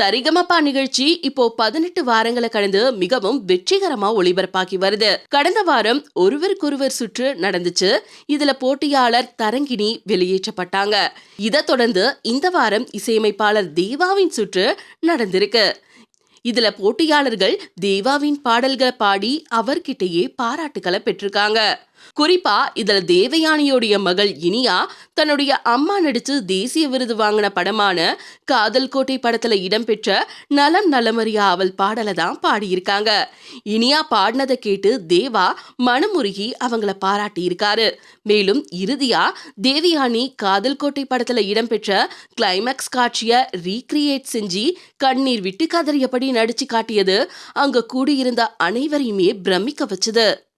சரிகமப்பா நிகழ்ச்சி இப்போ பதினெட்டு வாரங்களை கடந்து மிகவும் வெற்றிகரமா ஒளிபரப்பாகி வருது. கடந்த வாரம் ஒருவருக்கொருவர் சுற்று நடந்துச்சு. இதுல போட்டியாளர் தரங்கிணி வெளியேற்றப்பட்டாங்க. இதை தொடர்ந்து இந்த வாரம் இசையமைப்பாளர் தேவாவின் சுற்று நடந்திருக்கு. இதுல போட்டியாளர்கள் தேவாவின் பாடல்களை பாடி அவர்கிட்டயே பாராட்டுகளை பெற்றிருக்காங்க. குறிப்பா இதுல தேவயானியோடைய மகள் இனியா தன்னுடைய அம்மா நடித்து தேசிய விருது வாங்கின படமான காதல் கோட்டை படத்துல இடம்பெற்ற நலம் நலமறியா அவள் பாடலை தான் பாடியிருக்காங்க. இனியா பாடினதை கேட்டு தேவா மனமுருகி அவங்கள பாராட்டியிருக்காரு. மேலும் இறுதியா தேவியானி காதல் கோட்டை படத்துல இடம்பெற்ற கிளைமேக்ஸ் காட்சியை ரீக்ரியேட் செஞ்சு கண்ணீர் விட்டு கதறியபடி நடிச்சு காட்டியது அங்க கூடியிருந்த அனைவரையுமே பிரமிக்க வச்சது.